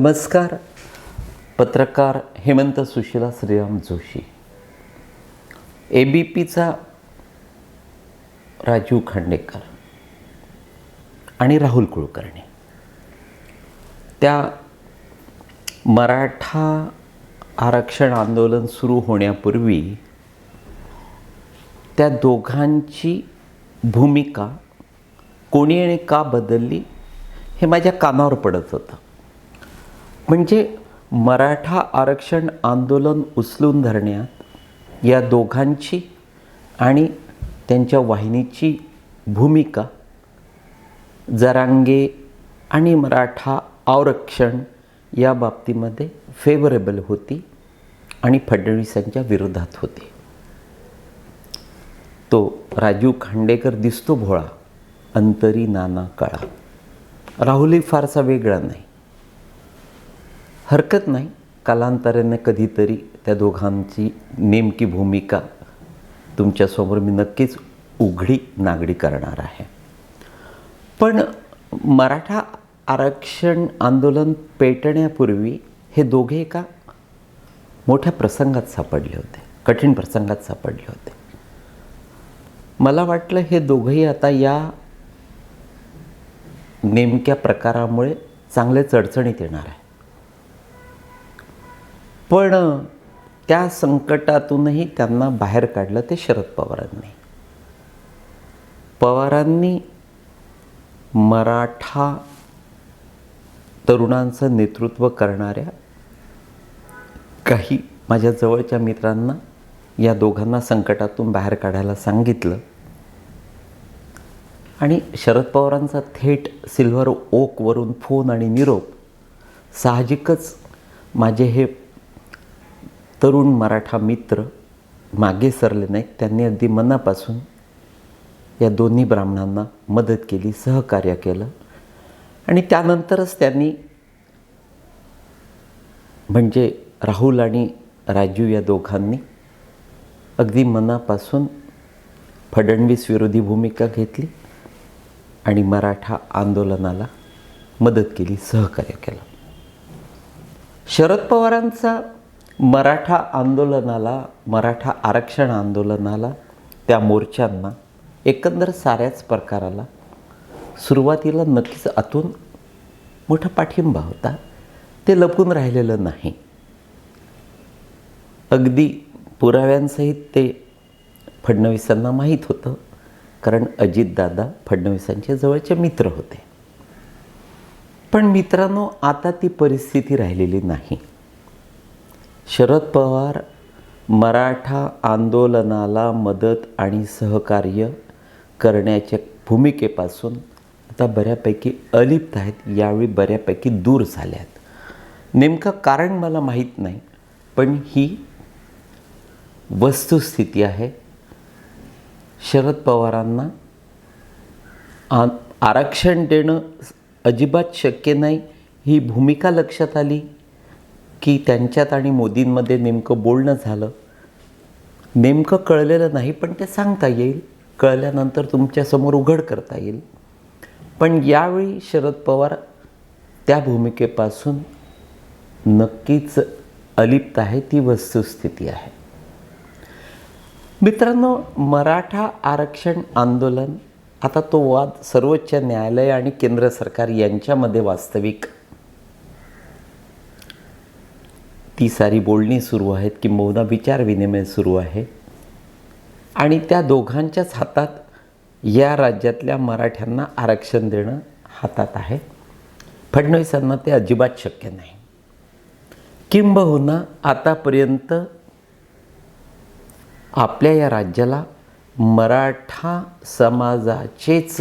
नमस्कार. पत्रकार Hemant Sushila Shriram Joshi. A B पीचा राजीव खांडेकर आणि राहुल कुलकर्णी. त्या मराठा आरक्षण आंदोलन सुरू होण्यापूर्वी त्या दोघांची भूमिका कोणी आणि का बदलली हे माझ्या कानावर पडत होतं. म्हणजे मराठा आरक्षण आंदोलन उचलून धरण्यात या दोघांची आणि त्यांच्या वाहिनीची भूमिका जरांगे आणि मराठा आरक्षण या बाबतीमध्ये फेवरेबल होती आणि फडणवीसांच्या विरोधात होती. तो राजू खांडेकर दिसतो भोळा अंतरी नाना काळा. राहुलही फारसा वेगळा नाही. हरकत नाही. कालांतराने कधीतरी त्या दोघांची नेमकी भूमिका तुमच्यासमोर मी नक्कीच उघडी नागडी करणार आहे. पण मराठा आरक्षण आंदोलन पेटण्यापूर्वी हे दोघे एका मोठ्या प्रसंगात सापडले होते कठीण प्रसंगात सापडले होते. मला वाटलं हे दोघंही आता या नेमक्या प्रकारामुळे चांगले चडचणीत येणार आहे. पण त्या संकटातूनही त्यांना बाहेर काढलं ते शरद पवारांनी. पवारांनी मराठा तरुणांचं नेतृत्व करणाऱ्या काही माझ्या जवळच्या मित्रांना या दोघांना संकटातून बाहेर काढायला सांगितलं. आणि शरद पवारांचा थेट सिल्व्हर ओकवरून फोन आणि निरोप साहजिकच माझे हे तरुण मराठा मित्र मागे सरले नाहीत. त्यांनी अगदी मनापासून या दोन्ही ब्राह्मणांना मदत केली सहकार्य केलं. आणि त्यानंतरच त्यांनी म्हणजे राहुल आणि राजू या दोघांनी अगदी मनापासून फडणवीस विरोधी भूमिका घेतली आणि मराठा आंदोलनाला मदत केली सहकार्य केलं. शरद पवारांचा मराठा आंदोलनाला मराठा आरक्षण आंदोलनाला त्या मोर्चांना एकंदर साऱ्याच प्रकाराला सुरुवातीला नक्कीच आतून मोठा पाठिंबा होता. ते लपून राहिलेलं नाही. अगदी पुराव्यांसहित ते फडणवीसांना माहीत होतं कारण अजितदादा फडणवीसांचे जवळचे मित्र होते. पण मित्रांनो आता ती परिस्थिती राहिलेली नाही. शरद पवार मराठा आंदोलनाला मदत आणि सहकार्य करण्याच्या भूमिकेपासून आता बऱ्यापैकी अलिप्त आहेत यावेळी बऱ्यापैकी दूर झाल्यात आहेत. नेमकं कारण मला माहीत नाही पण ही वस्तुस्थिती आहे. शरद पवारांना आ आरक्षण देणं अजिबात शक्य नाही ही भूमिका लक्षात आली. की त्यांच्यात आणि मोदींमध्ये नेमकं बोलणं झालं. नेमकं कळलेलं नाही पण ते सांगता येईल. कळल्यानंतर तुमच्यासमोर उघड करता येईल. पण यावेळी शरद पवार त्या भूमिकेपासून नक्कीच अलिप्त आहे ती वस्तुस्थिती आहे. मित्रांनो मराठा आरक्षण आंदोलन आता तो वाद सर्वोच्च न्यायालय आणि केंद्र सरकार यांच्यामध्ये वास्तविक ती सारी बोलणी सुरू आहेत किंबहुना विचारविनिमय सुरू आहे. आणि त्या दोघांच्याच हातात या राज्यातल्या मराठ्यांना आरक्षण देणं हातात आहे. फडणवीसांना ते अजिबात शक्य नाही. किंबहुना आतापर्यंत आपल्या या राज्याला मराठा समाजाचेच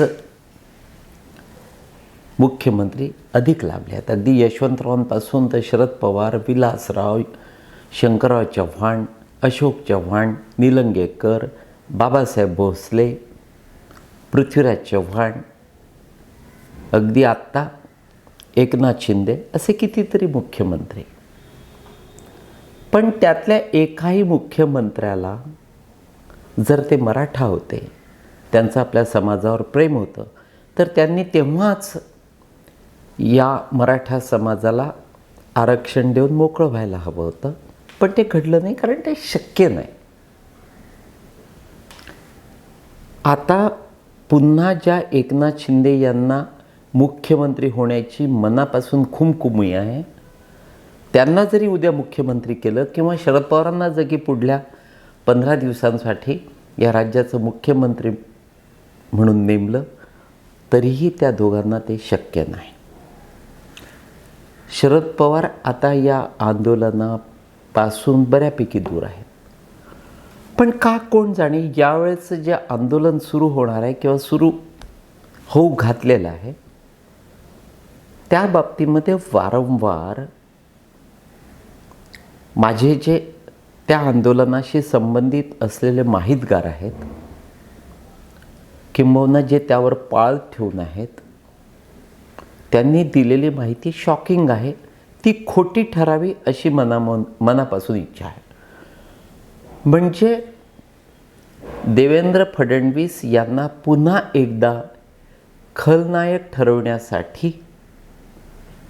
मुख्यमंत्री अधिक लाभले आहेत. अगदी यशवंतरावांपासून तर शरद पवार विलासराव शंकरराव चव्हाण अशोक चव्हाण निलंगेकर बाबासाहेब भोसले पृथ्वीराज चव्हाण अगदी आत्ता एकनाथ शिंदे असे कितीतरी मुख्यमंत्री. पण त्यातल्या एकाही मुख्यमंत्र्याला जर ते मराठा होते त्यांचं आपल्या समाजावर प्रेम होतं तर त्यांनी तेव्हाच या मराठा समाजाला आरक्षण देऊन मोकळं व्हायला हवं होतं पण ते घडलं नाही कारण ते शक्य नाही. आता पुन्हा ज्या एकनाथ शिंदे यांना मुख्यमंत्री होण्याची मनापासून खुमखुमी आहे त्यांना जरी उद्या मुख्यमंत्री केलं किंवा शरद पवारांना जगी पुढल्या पंधरा दिवसांसाठी या राज्याचं मुख्यमंत्री म्हणून नेमलं तरीही त्या दोघांना ते शक्य नाही. शरद पवार आता या आंदोलनापासून बऱ्यापैकी दूर आहेत. पण का कोण जाणे यावेळेचं जे आंदोलन सुरू होणार आहे किंवा सुरू होऊ घातलेलं आहे त्या बाबतीमध्ये वारंवार माझे जे त्या आंदोलनाशी संबंधित असलेले माहितगार आहेत किंबहुना जे त्यावर पाळ ठेवून आहेत त्यांनी दिलेली माहिती शॉकिंग आहे. ती खोटी ठरावी अशी मनामन मनापासून इच्छा आहे. म्हणजे देवेंद्र फडणवीस यांना पुन्हा एकदा खलनायक ठरवण्यासाठी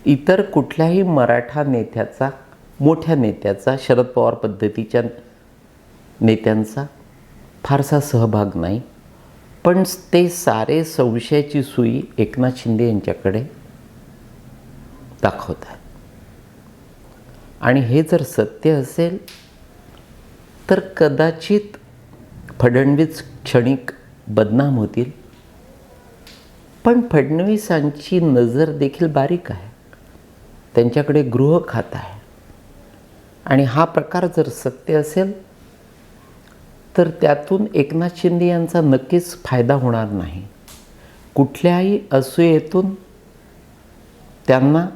इतर कुठल्याही मराठा नेत्याचा मोठ्या नेत्याचा शरद पवार पद्धतीच्या नेत्यांचा फारसा सहभाग नाही. पण ते सारे संशयाची सुई एकनाथ शिंदे यांच्याकडे दाखवत आहे. आणि हे जर सत्य असेल तर कदाचित फडणवीस क्षणिक बदनाम होतील. पण फडणवीसांची नजर देखील बारीक आहे. त्यांच्याकडे गृह खात आहे. आणि हा प्रकार जर सत्य असेल तर त्यातून एकनाथ शिंदे यांचा नक्कीच फायदा होणार नाही. कुठल्याही असूयेतून त्यांना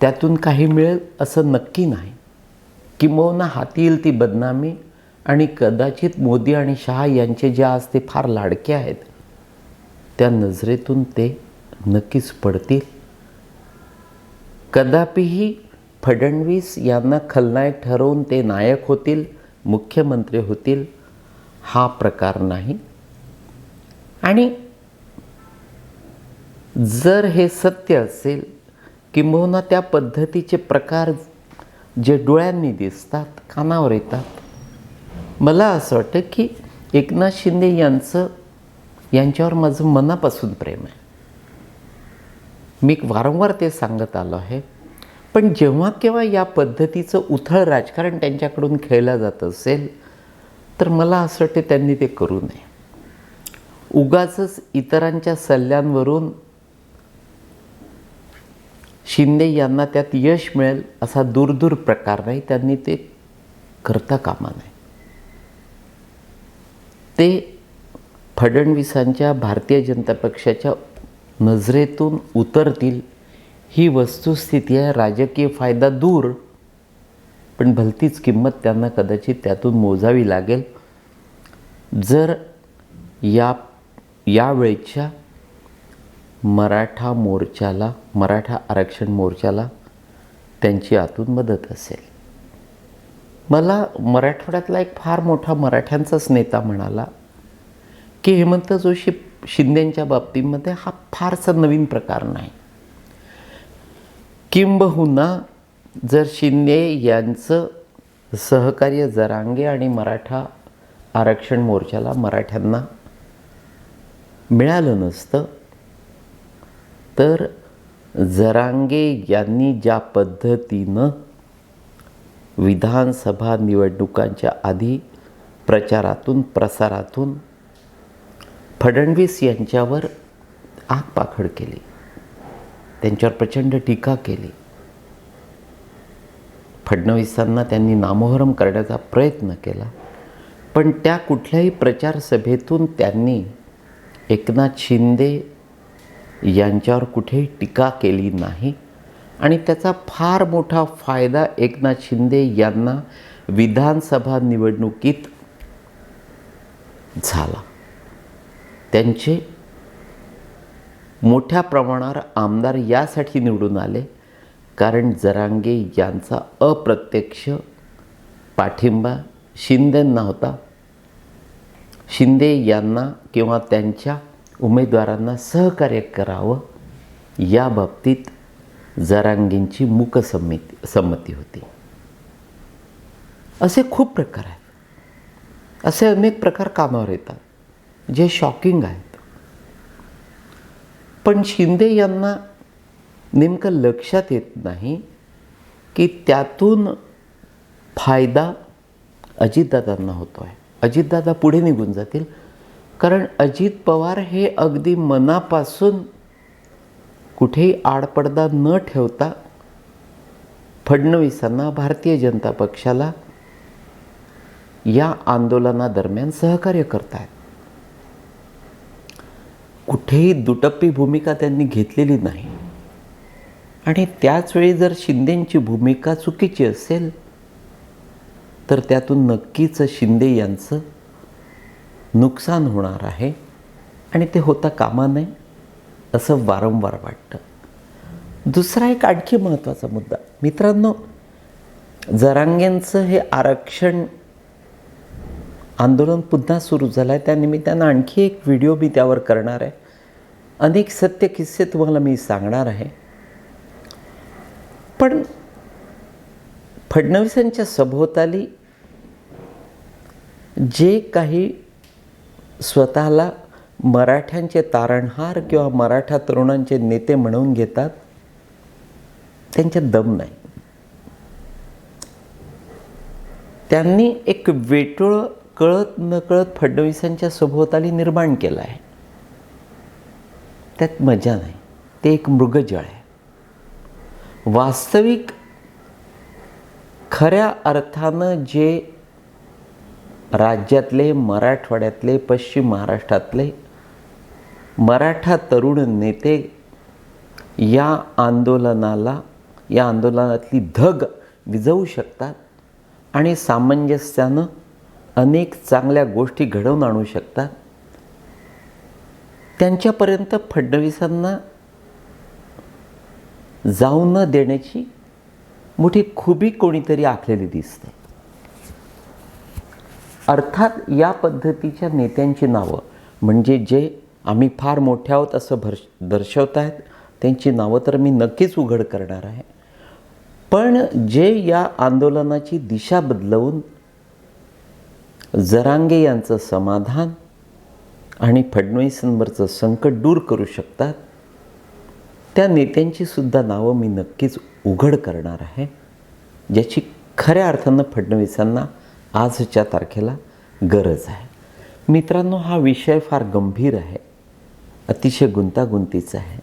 त्यातून काही मिळेल असं नक्की नाही. किंबहुना हाती येईल ती बदनामी आणि कदाचित मोदी आणि शहा यांचे जे आज ते फार लाडके आहेत त्या नजरेतून ते नक्कीच पडतील. कदापिही फडणवीस यांना खलनायक ठरवून ते नायक होतील मुख्यमंत्री होतील हा प्रकार नाही. आणि जर हे सत्य असेल किंबहुना त्या पद्धतीचे प्रकार जे डोळ्यांनी दिसतात कानावर येतात. मला असं वाटतं की एकनाथ शिंदे यांचं यांच्यावर माझं मनापासून प्रेम आहे. मी वारंवार ते सांगत आलो आहे. पण जेव्हा केव्हा या पद्धतीचं उथळ राजकारण त्यांच्याकडून खेळलं जात असेल तर मला असं वाटते त्यांनी ते करू नये. उगाच इतरांच्या सल्ल्यांवरून शिंदे यांना त्यात यश मिळेल असा दूरदूर प्रकार नाही त्यांनी ते करता कामा नये. ते फडणवीसांच्या भारतीय जनता पक्षाच्या नजरेतून उतरतील ही वस्तुस्थिती आहे राजकीय फायदा दूर पण भलतीच किंमत त्यांना कदाचित त्यातून मोजावी लागेल. जर या यावेळच्या मराठा मोर्चाला मराठा आरक्षण मोर्चाला त्यांची आतून मदत असेल. मला मराठवाड्यातला एक फार मोठा मराठ्यांचाच नेता म्हणाला की हेमंत जोशी शिंदेंच्या बाबतीमध्ये हा फारसा नवीन प्रकार नाही. किंबहुना जर शिंदे यांचं सहकार्य जरांगे आणि मराठा आरक्षण मोर्चाला मराठ्यांना मिळालं नसतं तर जरांगे यांनी ज्या पद्धतीनं विधानसभा निवडणुकांच्या आधी प्रचारातून प्रसारातून फडणवीस यांच्यावर आगपाखड केली. त्यांच्यावर प्रचंड टीका केली. फडणवीसांना त्यांनी नामोहरम करण्याचा प्रयत्न केला. पण त्या कुठल्याही प्रचार सभेतून त्यांनी एकनाथ शिंदे यांच्यावर कुठेही टीका केली नाही. आणि त्याचा फार मोठा फायदा एकनाथ शिंदे यांना विधानसभा निवडणुकीत झाला. त्यांचे मोठ्या प्रमाणावर आमदार यासाठी निवडून आले. कारण जरांगे यांचा अप्रत्यक्ष पाठिंबा शिंदेंना होता. शिंदे यांना किंवा त्यांच्या उमेदवारांना सहकार्य करावं या बाबतीत जरांगींची मूकसंमती संमती होती. असे खूप प्रकार आहेत. असे अनेक प्रकार कामावर येतात जे शॉकिंग आहेत. पण शिंदे यांना नेमकं लक्षात येत नाही की त्यातून फायदा अजितदादांना होतो आहे अजितदादा पुढे निघून जातील कारण अजित पवार हे अगदी मनापासून कुठेही आडपडदा न ठेवता फडणवीसांना भारतीय जनता पक्षाला या आंदोलनादरम्यान सहकार्य करत आहेत कुठेही दुटप्पी भूमिका त्यांनी घेतलेली नाही. आणि त्याचवेळी जर शिंदेंची भूमिका चुकीची असेल तर त्यातून नक्कीच शिंदे यांचं नुकसान होणार आहे आणि ते होता कामा नये असं वारंवार वाटतं. दुसरा एक आणखी महत्त्वाचा मुद्दा. मित्रांनो जरांगेंचं हे आरक्षण आंदोलन पुन्हा सुरू झालं आहे त्यानिमित्तानं आणखी एक व्हिडिओ मी त्यावर करणार आहे. अनेक सत्य किस्से तुम्हाला मी सांगणार आहे. पण फडणवीसांच्या सभोवताली जे काही स्वतःला मराठ्यांचे तारणहार किंवा मराठा तरुणांचे नेते म्हणून घेतात त्यांच्यात दम नाही. त्यांनी एक वेटोळ कळत नकळत फडणवीसांच्या सभोवताली निर्माण केलं आहे. त्यात मजा नाही. ते एक मृगजळ आहे. वास्तविक खऱ्या अर्थानं जे राज्यातले मराठवाड्यातले पश्चिम महाराष्ट्रातले मराठा तरुण नेते या आंदोलनाला या आंदोलनातली धग विझवू शकतात आणि सामंजस्यानं अनेक चांगल्या गोष्टी घडवून आणू शकतात. त्यांच्यापर्यंत फडणवीसांना जाऊ न देण्याची मोठी खुबी कोणीतरी आखलेली दिसते. अर्थात या पद्धतीच्या नेत्यांची नावं. म्हणजे जे आम्ही फार मोठे आहोत असं भर दर्शवत आहेत त्यांची नावं तर मी नक्कीच उघड करणार आहे. पण जे या आंदोलनाची दिशा बदलवून जरांगे यांचं समाधान आणि फडणवीसांवरचं संकट दूर करू शकतात त्या नेत्यांची सुद्धा नावं मी नक्कीच उघड करणार आहे ज्याची खऱ्या अर्थानं फडणवीसांना आजच्या तारखेला गरज आहे. मित्रांनो हा विषय फार गंभीर आहे. अतिशय गुंतागुंतीचा आहे.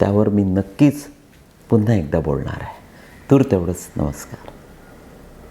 त्यावर मी नक्कीच पुन्हा एकदा बोलणार आहे. तूर तेवढंच नमस्कार.